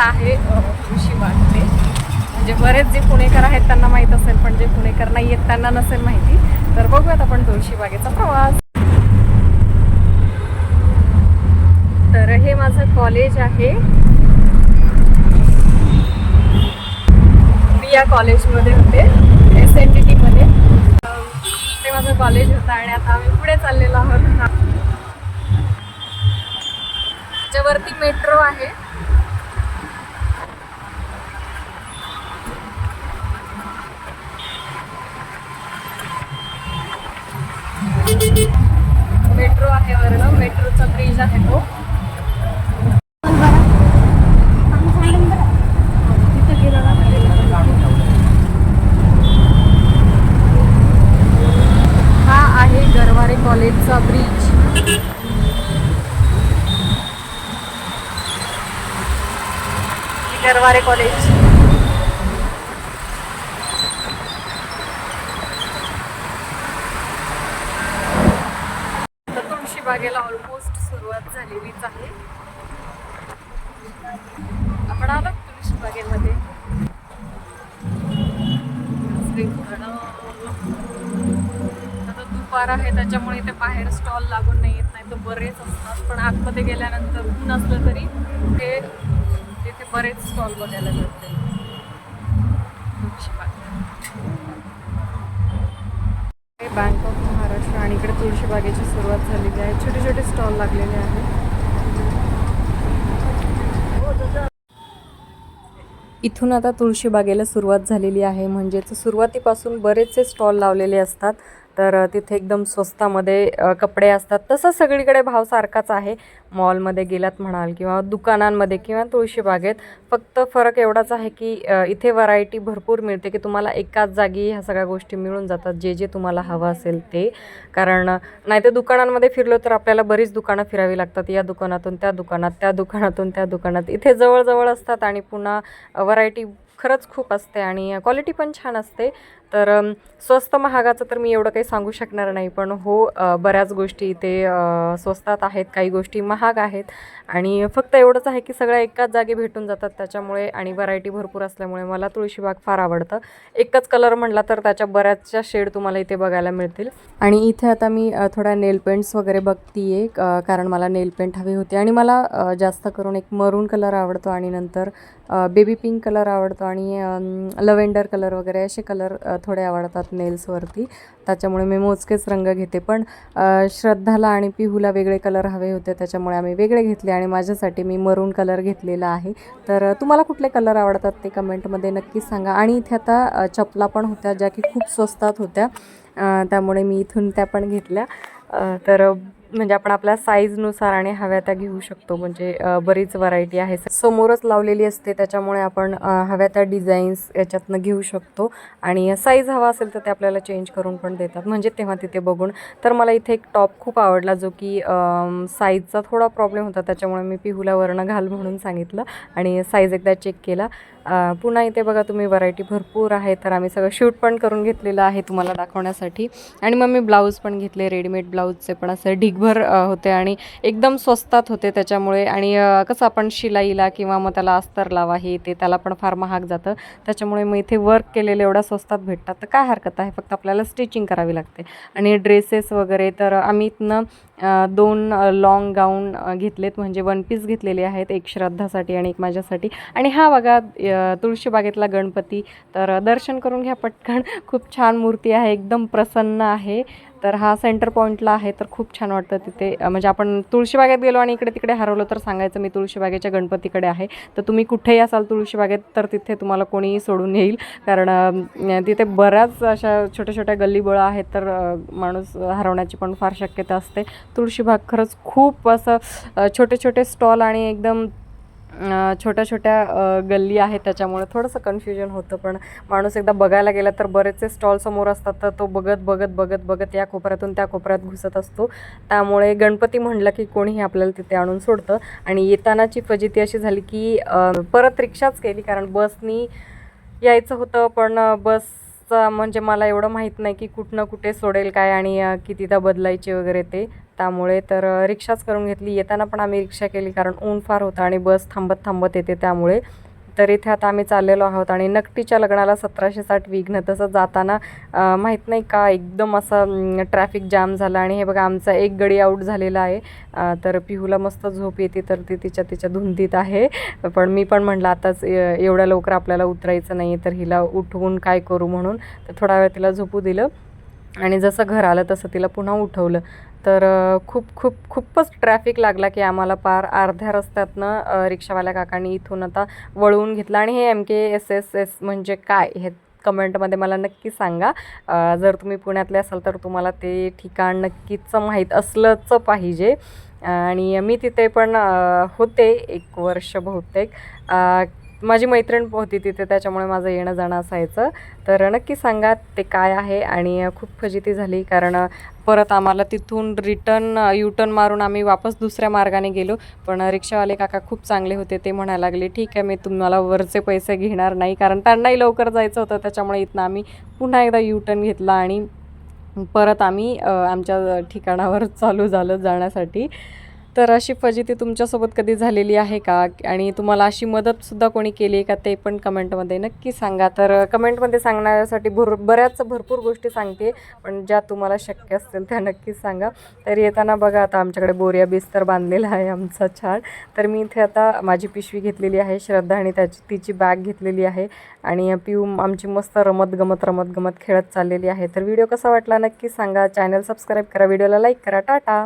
आहे खुशी तुळशीबाग ते म्हणजे बरेच जे पुणेकर आहेत त्यांना माहीत असेल पण जे पुणेकर नाही आहेत त्यांना नसेल माहिती. तर बघूयात आपण तुळशीबागेचा प्रवास. तर हे माझं कॉलेज आहे. मी या कॉलेजमध्ये होते एस एन टी टीमध्ये ते माझं कॉलेज होतं आणि आता आम्ही पुढे चाललेलो आहोत. त्याच्यावरती मेट्रो आहे मेट्रो मेट्रोचा ब्रिज आहे तो. तिथे हा आहे गरवारे कॉलेजचा ब्रिज. गरवारे कॉलेज तर तुळशी बागेला ऑलमोस्ट सुरुवात झालेलीच आहे. आपण आलो तुळशी बागेमध्ये आता दुपार आहे त्याच्यामुळे इथे बाहेर स्टॉल लागून नाही येत नाही तर बरेच असतात. पण आतमध्ये गेल्यानंतर ऊन असलं तरी ते तिथे बरेच स्टॉल बघायला मिळते तुळशी बँक ऑफ महाराष्ट्र आणि इकडे तुळशीबागेची सुरुवात झालेली आहे. छोटे छोटे स्टॉल लागलेले आहेत. इथून आता तुळशीबागेला सुरुवात झालेली आहे. म्हणजेच सुरुवातीपासून बरेचसे स्टॉल लावलेले असतात. तर तिथे एकदम स्वस्तामध्ये कपडे असतात. तसं सगळीकडे भाव सारखाच आहे. मॉलमध्ये गेलात म्हणाल किंवा दुकानांमध्ये किंवा तुळशीबागेत फक्त फरक एवढाच आहे की इथे व्हरायटी भरपूर मिळते की तुम्हाला एकाच जागी ह्या सगळ्या गोष्टी मिळून जातात जे जे तुम्हाला हवं असेल ते. कारण नाही तर दुकानांमध्ये फिरलो तर आपल्याला बरीच दुकानं फिरावी लागतात. या दुकानातून त्या दुकानात त्या दुकानातून त्या दुकानात. इथे जवळजवळ असतात आणि पुन्हा व्हरायटी खरंच खूप असते आणि क्वालिटी पण छान असते. तर स्वस्त महागाचं तर मी एवढं काही सांगू शकणार नाही पण हो बऱ्याच गोष्टी इथे स्वस्तात आहेत काही गोष्टी महाग आहेत. आणि फक्त एवढंच आहे की सगळ्या एकाच जागी भेटून जातात त्याच्यामुळे आणि व्हरायटी भरपूर असल्यामुळे मला तुळशीबाग फार आवडतं. एकच कलर म्हटला तर त्याच्या बऱ्याचशा शेड तुम्हाला इथे बघायला मिळतील. आणि इथे आता मी थोड्या नेल पेंट्स वगैरे बघतीये आहे कारण मला नेल पेंट हवी होती. आणि मला जास्त करून एक मरून कलर आवडतो आणि नंतर बेबी पिंक कलर आवडतो आणि लव्हेंडर कलर वगैरे असे कलर थोडे आवडतात नेल्सवरती. त्याच्यामुळे मी मोजकेच रंग घेते. पण श्रद्धाला आणि पिहूला वेगळे कलर हवे होते त्याच्यामुळे आम्ही वेगळे घेतले आणि माझ्यासाठी मी मरून कलर घेतलेला आहे. तर तुम्हाला कुठले कलर आवडतात ते कमेंटमध्ये नक्कीच सांगा. आणि इथे आता चपला पण होत्या ज्या की खूप स्वस्तात होत्या. त्यामुळे मी इथून त्या पण घेतल्या. तर म्हणजे आपण आपल्या साईजनुसार आणि हव्या त्या घेऊ शकतो. म्हणजे बरीच व्हरायटी आहे. समोरच लावलेली असते त्याच्यामुळे आपण हव्या त्या डिझाईन्स याच्यातनं घेऊ शकतो. आणि साईज हवा असेल तर ते आपल्याला चेंज करून पण देतात. म्हणजे तेव्हा तिथे बघून. तर मला इथे एक टॉप खूप आवडला जो की साईजचा थोडा प्रॉब्लेम होता. त्याच्यामुळे मी पिहूला वरनं घाल म्हणून सांगितलं आणि साईज एकदा चेक केला. पुन्हा इथे बघा तुम्ही व्हरायटी भरपूर आहे. तर आम्ही सगळं शूट पण करून घेतलेलं आहे तुम्हाला दाखवण्यासाठी. आणि मग मी ब्लाऊज पण घेतले रेडीमेड ब्लाऊजचे पण असं ढिग अ, होते आणि एकदम स्वस्तात होते त्याच्यामुळे. आणि कसं आपण शिलाईला किंवा मग त्याला अस्तर लावा हे ते त्याला पण फार महाग जातं. त्याच्यामुळे मग इथे वर्क केलेले एवढ्या स्वस्तात भेटतात. तर काय हरकत आहे? फक्त आपल्याला स्टिचिंग करावी लागते. आणि ड्रेसेस वगैरे तर आम्ही इथनं दोन लाँग गाऊन घेतलेत. म्हणजे वन पीस घेतलेले आहेत एक श्रद्धासाठी आणि एक माझ्यासाठी. आणि हा बघा तुळशीबागेतला गणपती. तर दर्शन करून घ्या पटकन. खूप छान मूर्ती आहे. एकदम प्रसन्न आहे. तर हा सेंटर पॉईंटला आहे तर खूप छान वाटतं तिथे. म्हणजे आपण तुळशीबागेत गेलो आणि इकडे तिकडे हरवलं तर सांगायचं मी तुळशीबागेच्या गणपतीकडे आहे. तर तुम्ही कुठेही असाल तुळशीबागेत तर तिथे तुम्हाला कोणीही सोडून येईल. कारण तिथे बऱ्याच अशा छोट्या छोट्या गल्लीबोळा आहेत तर माणूस हरवण्याची पण फार शक्यता असते. तुळशीबाग खरंच खूप असं छोटे छोटे स्टॉल आणि एकदम छोट्या छोट्या गल्ली आहेत त्याच्यामुळे थोडंसं कन्फ्युजन होतं. पण माणूस एकदा बघायला गेला तर बरेचसे स्टॉल समोर असतात तर तो बघत बघत बघत बघत या कोपऱ्यातून त्या कोपऱ्यात घुसत असतो. त्यामुळे गणपती म्हणलं की कोणीही आपल्याला तिथे आणून सोडतं. आणि येतानाची फजिती अशी झाली की परत रिक्षाच केली कारण बसनी यायचं होतं पण बस चा म्हणजे मला एवढं माहीत नाही की कुठनं कुठे सोडेल काय आणि कितीदा बदलायचे वगैरे ते. त्यामुळे तर रिक्षाच करून घेतली. येताना पण आम्ही रिक्षा केली कारण ऊन फार होतं आणि बस थांबत थांबत येते त्यामुळे. तर इथे आता आम्ही चाललेलो आहोत आणि नकटीच्या लग्नाला सतराशे साठ विघ्न तसं जाताना माहीत नाही का एकदम असं ट्रॅफिक जाम झालं आणि हे बघा आमचा एक गडी आऊट झालेला आहे. तर पिहूला मस्त झोप येते तर ती तिच्या तिच्या धुंदीत आहे. पण मी पण म्हटलं आताच एवढ्या लवकर आपल्याला उतरायचं नाही तर हिला उठवून काय करू म्हणून तर थोडा वेळ तिला झोपू दिलं. आणि जसं घर आलं तसं तिला पुन्हा उठवलं. तर खूप खूप खूपच ट्रॅफिक लागला की आम्हाला पार अर्ध्या रस्त्यातनं रिक्षावाल्या काकांनी इथून आता वळवून घेतलं. आणि हे M K S S S म्हणजे काय? हे कमेंटमध्ये मला नक्की सांगा. जर तुम्ही पुण्यातले असाल तर तुम्हाला ते ठिकाण नक्कीच माहीत असलंच पाहिजे. आणि मी तिथे पण होते एक वर्ष बहुतेक. माझी मैत्रीण होती तिथे त्याच्यामुळे माझं येणं जाणं असायचं. तर नक्की सांगा ते काय आहे आणि खूप फजिती झाली कारण परत आम्हाला तिथून रिटर्न युटर्न मारून आम्ही वापस दुसऱ्या मार्गाने गेलो. पण रिक्षावाले काका खूप चांगले होते ते म्हणायला लागले ठीक आहे मी तुम्हाला वरचे पैसे घेणार नाही कारण त्यांनाही लवकर जायचं होतं. त्याच्यामुळे इथनं आम्ही पुन्हा एकदा युटर्न घेतला आणि परत आम्ही आमच्या ठिकाणावर चालू झालं जाण्यासाठी. तर अशी फजिती तुमच्यासोबत कधी झालेली आहे का? आणि तुम्हाला अशी मदतसुद्धा कोणी केली आहे का? ते पण कमेंटमध्ये नक्की सांगा. तर कमेंटमध्ये सांगण्यासाठी भर बऱ्याच भरपूर गोष्टी सांगते पण ज्या तुम्हाला शक्य असतील त्या नक्कीच सांगा. तर येताना बघा आता आमच्याकडे बोरिया बिस्तर बांधलेला आहे आमचा छान. तर मी इथे आता माझी पिशवी घेतलेली आहे श्रद्धा आणि त्याची तिची बॅग घेतलेली आहे. आणि पिऊ आमची मस्त रमत गमत रमत गमत खेळत चाललेली आहे. तर व्हिडिओ कसा वाटला नक्की सांगा. चॅनल सबस्क्राईब करा व्हिडिओला लाईक करा. टाटा!